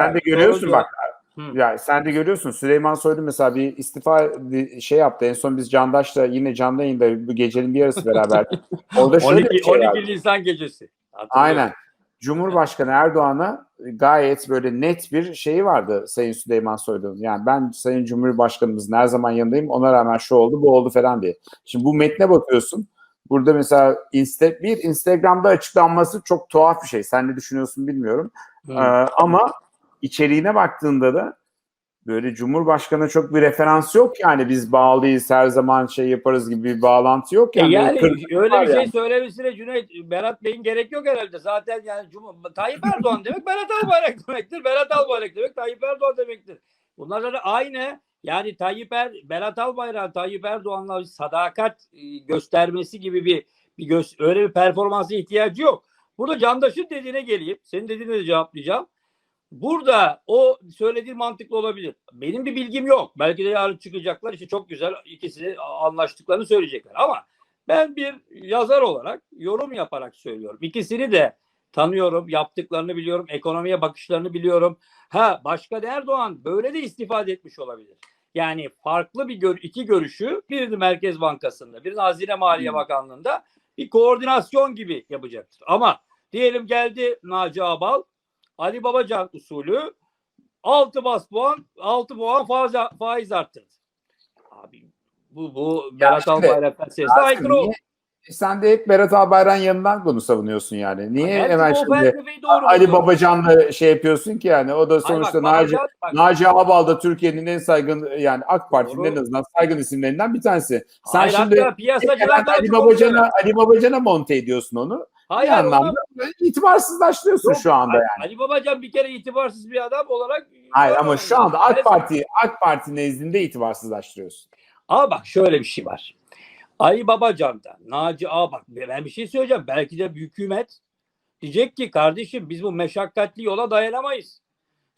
Sen de görüyorsun bak. Hı. Ya sen de görüyorsun Süleyman Soylu mesela bir istifa şey yaptı. En son biz Candaş'la yine canlı yayında bu gecenin bir yarısı beraberdik. Orada şöyle 12, bir şey 12 vardı. Nisan gecesi. Aynen. Cumhurbaşkanı Erdoğan'a gayet böyle net bir şeyi vardı Sayın Süleyman Soylu'nun. Yani ben Sayın Cumhurbaşkanımızın her zaman yanındayım. Ona rağmen şu oldu bu oldu falan diye. Şimdi bu metne bakıyorsun. Burada mesela Insta, bir Instagram'da açıklanması çok tuhaf bir şey. Sen ne düşünüyorsun bilmiyorum. Ee, ama içeriğine baktığında da böyle Cumhurbaşkanı çok bir referans yok yani biz bağlıyız her zaman şey yaparız gibi bir bağlantı yok E yani. yani Kırgınlık öyle bir şey yani. söylemesine Cüneyt Berat Bey'in gerek yok herhalde. Zaten yani Cum Tayyip Erdoğan demek Berat Albayrak demektir. Berat Albayrak demek Tayyip Erdoğan demektir. Bunlar zaten aynı. Yani Tayyip er, Berat Albayrak Tayyip Erdoğan'la sadakat e, göstermesi gibi bir bir göz, öyle bir performansa ihtiyacı yok. Burada Candaş'ın dediğine geleyim. Senin dediğine de cevaplayacağım. Burada o söylediği mantıklı olabilir. Benim bir bilgim yok. Belki de yarın çıkacaklar. işte çok güzel ikisi anlaştıklarını söyleyecekler. Ama ben bir yazar olarak yorum yaparak söylüyorum. İkisini de tanıyorum, yaptıklarını biliyorum, ekonomiye bakışlarını biliyorum. Ha başka Erdoğan böyle de istifade etmiş olabilir. Yani farklı bir gör, iki görüşü birini Merkez Bankası'nda, birini Hazine Maliye Hmm. Bakanlığı'nda bir koordinasyon gibi yapacaktır. Ama diyelim geldi Naci Abal, Ali Babacan usulü 6 bas puan, 6 puan faiz, faiz arttırdı. Abi bu bu Berat Albayrak Rasim, aykırı oldu. E sen de hep Berat Albayrak'ın yanından bunu savunuyorsun yani. Niye Belki hemen şimdi Ali. Babacan'la şey yapıyorsun ki yani o da Hayır sonuçta bak, Naci, bak, Naci Abal da Türkiye'nin en saygın yani AK Parti'nin en azından saygın isimlerinden bir tanesi. Sen Hayır, şimdi hatta Ali Babacan'a. Ali Babacan'a monte ediyorsun onu. Hayır, bir hayır, anlamda itibarsızlaştırıyorsun Yok, şu anda yani. Ali Babacan bir kere itibarsız bir adam olarak Hayır ama şu anda AK Parti AK Parti nezdinde itibarsızlaştırıyorsun. Ama bak şöyle bir şey var. Ali Babacan'da, Naci Ağbak ben bir şey söyleyeceğim. Belki de hükümet diyecek ki kardeşim biz bu meşakkatli yola dayanamayız.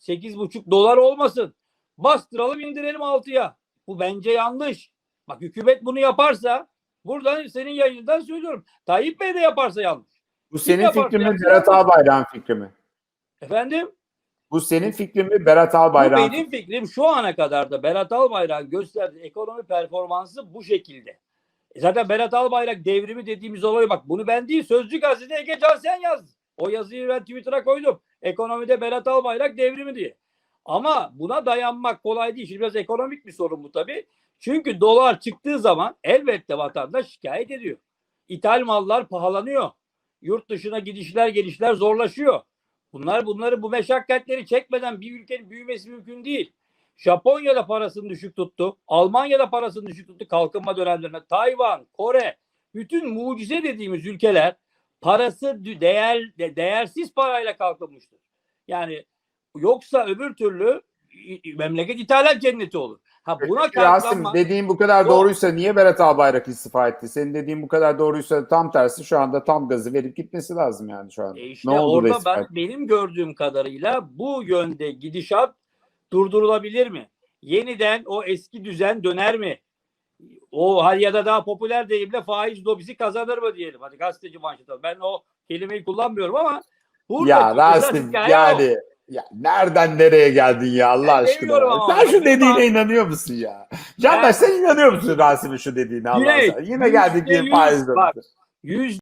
8,5 dolar olmasın. Bastıralım indirelim 6'ya. Bu bence yanlış. Bak hükümet bunu yaparsa buradan senin yayından söylüyorum. Tayyip Bey de yaparsa yanlış. Bu senin fikrin mi Berat. Albayrak'ın fikri mi? Efendim? Bu senin fikrin mi Berat Bu Albayrak'ın benim fikrim şu ana kadar da Berat Albayrak'ın gösterdiği ekonomi performansı bu şekilde. E Zaten Berat Albayrak devrimi dediğimiz olay bak bunu ben değil Sözcü Gazetesi Ege Cansen yazdı. O yazıyı ben Twitter'a koydum. Ekonomide Berat Albayrak devrimi diye. Ama buna dayanmak kolay değil. Şimdi biraz ekonomik bir sorun bu tabii. Çünkü dolar çıktığı zaman elbette vatandaş şikayet ediyor. İthal mallar pahalanıyor. Yurt dışına gidişler gelişler zorlaşıyor. Bunlar bunları bu meşakkatleri çekmeden bir ülkenin büyümesi mümkün değil. Japonya'da parasını düşük tuttu. Almanya'da parasını düşük tuttu kalkınma dönemlerinde. Tayvan, Kore, bütün mucize dediğimiz ülkeler parası değer de- değersiz parayla kalkınmıştır. Yani yoksa öbür türlü memleket ithalat cenneti olur. Ha buna Rasim kalklanma. dediğin bu kadar Yok. doğruysa niye Berat Albayrak istifa etti? Senin dediğin bu kadar doğruysa tam tersi şu anda tam gazı verip gitmesi lazım yani şu anda. E işte ne oldu da orada ben benim gördüğüm kadarıyla bu yönde gidişat durdurulabilir mi? Yeniden o eski düzen döner mi? O hal ya da daha popüler deyimle faiz lobisi kazanır mı diyelim. Hadi gazeteci manşeti. Ben o kelimeyi kullanmıyorum ama burada Ya Rasim yani ya nereden nereye geldin ya Allah Ben aşkına. Sen şu dediğine bak. inanıyor musun ya? Candaş Ben- sen inanıyor musun Rasim'in şu dediğine Allah aşkına? Yine geldik bir faiz lobisi. Yüz